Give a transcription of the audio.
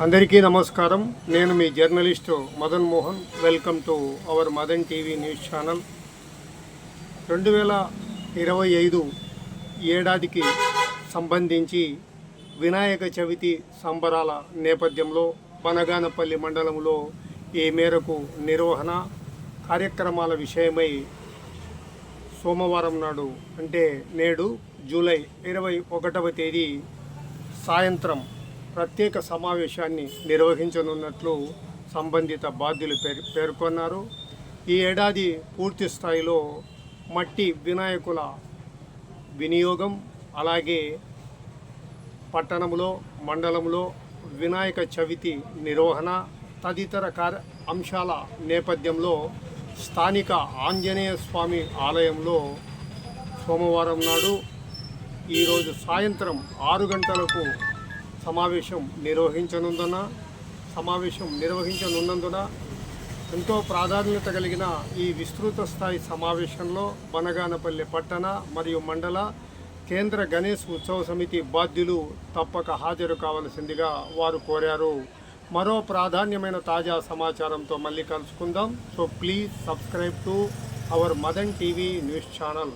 అందరికీ నమస్కారం. నేను మీ journalist Madan Mohan. Welcome to our Madan TV news channel. రెండు వేల ఇరవై ఐదు ఏడాదికి సంబంధించి వినాయక చవితి సంబరాల నేపథ్యంలో బనగానపల్లి మండలంలో ఈ మేరకు నిర్వహణ కార్యక్రమాల విషయమై సోమవారం నాడు అంటే నేడు జూలై ఇరవై ఒకటవ తేదీ సాయంత్రం ప్రత్యేక సమావేశాన్ని నిర్వహించనున్నట్లు సంబంధిత బాధ్యులు పేర్- పేర్కొన్నారు. ఈ ఏడాది పూర్తి స్థాయిలో మట్టి వినాయకుల వినియోగం అలాగే పట్టణంలో మండలంలో వినాయక చవితి నిర్వహణ తదితర కార్య అంశాల నేపథ్యంలో స్థానిక ఆంజనేయ స్వామి ఆలయంలో సోమవారం నాడు ఈరోజు సాయంత్రం ఆరు గంటలకు సమావేశం నిర్వహించనుందన సమావేశం నిర్వహించనున్నందున ఎంతో ప్రాధాన్యత కలిగిన ఈ విస్తృత స్థాయి సమావేశంలో బనగానపల్లి పట్టణ మరియు మండల కేంద్ర గణేష్ ఉత్సవ సమితి బాధ్యులు తప్పక హాజరు కావలసిందిగా వారు కోరారు. మరో ప్రాధాన్యమైన తాజా సమాచారంతో మళ్ళీ కలుసుకుందాం. So please subscribe to our Madan TV news channel